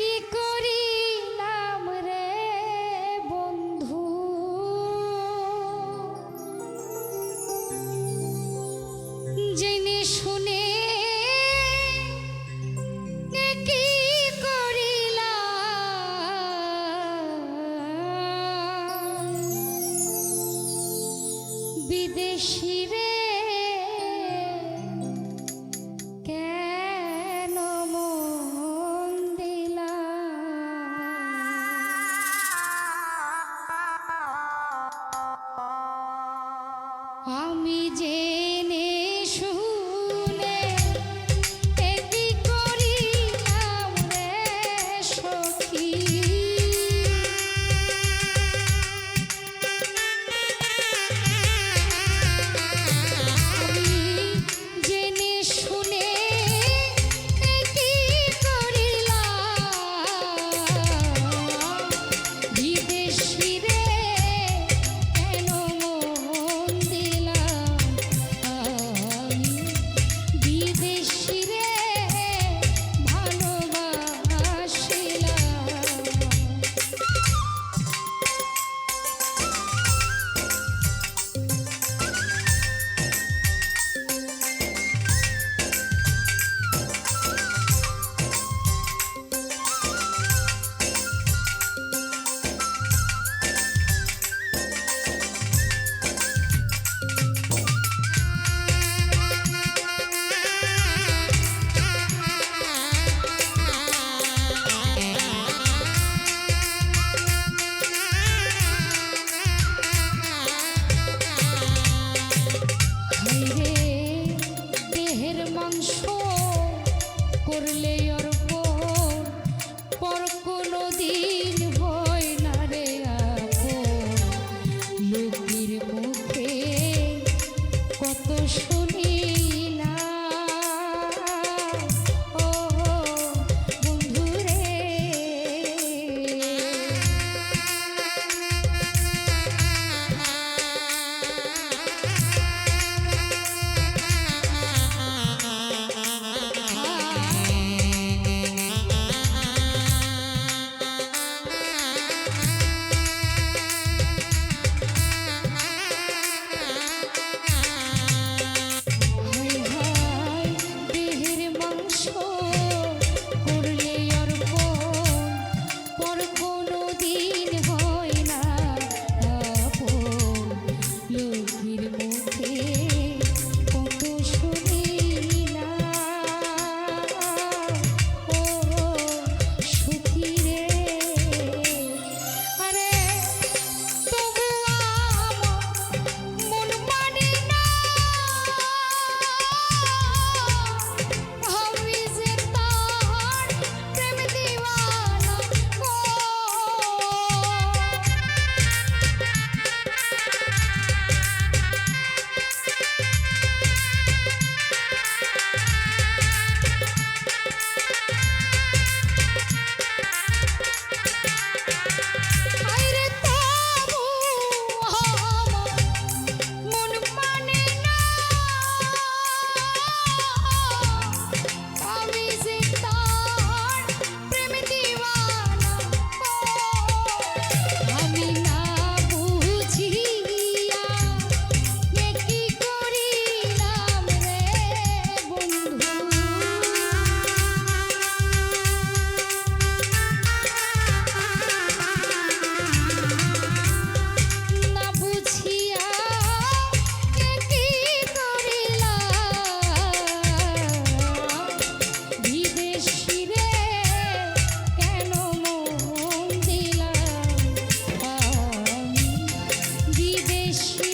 কি করিলাম রে বন্ধু? জেনে শুনে করিলাম? বিদেশি রে শুনি Peace.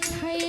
嗨